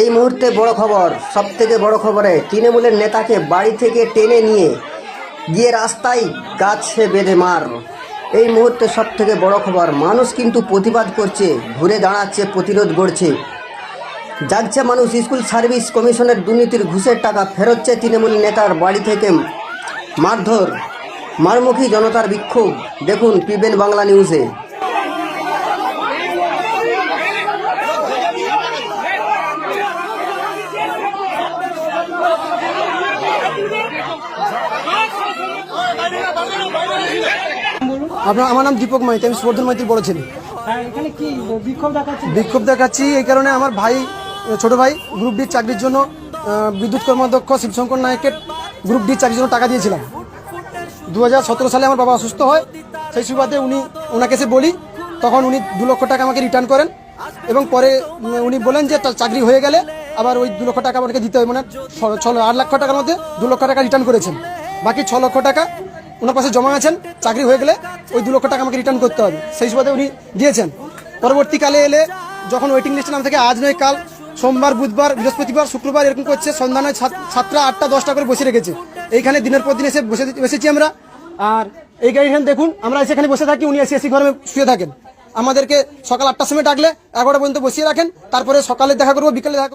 এই মুহূর্তে বড় খবর সব থেকে বড় খবরে তৃণমূলের নেতাকে বাড়ি থেকে টেনে নিয়ে গিয়ে রাস্তায় গাছে বেঁধে মার। এই মুহূর্তে সব থেকে বড় খবর, মানুষ কিন্তু প্রতিবাদ করছে, ঘুরে দাঁড়াচ্ছে, প্রতিরোধ গড়ছে। জাগছে মানুষ, স্কুল সার্ভিস কমিশনের দুর্নীতির ঘুষের টাকা ফেরোচ্ছে তৃণমূল নেতার বাড়ি থেকে। মারধর, মারমুখী জনতার বিক্ষোভ, দেখুন পিবেন বাংলা নিউজে। আপনার আমার নাম দীপক মাইতি, আমি সুবর্ধন মাইতির বড় ছেলে। বিক্ষোভ দেখাচ্ছি এই কারণে আমার ভাই, ছোট ভাই গ্রুপ ডির চাকরির জন্য বিদ্যুৎ কর্মাধ্যক্ষ শিবশঙ্কর নায়ককে গ্রুপ ডির চাকরির জন্য টাকা দিয়েছিলাম। দু হাজার সতেরো সালে আমার বাবা অসুস্থ হয়, সেই সুবাদে উনি, ওনাকে এসে বলি, তখন উনি দু লক্ষ টাকা আমাকে রিটার্ন করেন এবং পরে উনি বলেন যে, তার চাকরি হয়ে গেলে আবার ওই দু লক্ষ টাকা আমাকে দিতে হবে। মানে ছ আট লক্ষ টাকার মধ্যে দু লক্ষ টাকা রিটার্ন করেছেন। বাকি ছ লক্ষ টাকা ওনার পাশে জমা আছেন, চাকরি হয়ে গেলে ওই দু লক্ষ টাকা আমাকে রিটার্ন করতে হবে। সেই সুবাদে উনি দিয়েছেন। পরবর্তীকালে এলে যখন ওয়েটিং লিস্টের নাম থেকে আজ নয়, কাল, সোমবার, বুধবার, বৃহস্পতিবার, শুক্রবার এরকম করছে, সন্ধ্যা নয় সাতটা, আটটা, দশটা করে বসে রেখেছে। এইখানে দিনের পর দিন এসে বসে বসেছি আমরা। আর এই গাড়ি এখানে দেখুন, আমরা সেখানে বসে থাকি, উনি এসে এসি ঘরে শুয়ে থাকেন। আমাদেরকে সকাল আটটার সময় ডাকলে, এগারোটা পর্যন্ত বসিয়ে রাখেন। তারপরে সকালে দেখা করব, বিকালে দেখা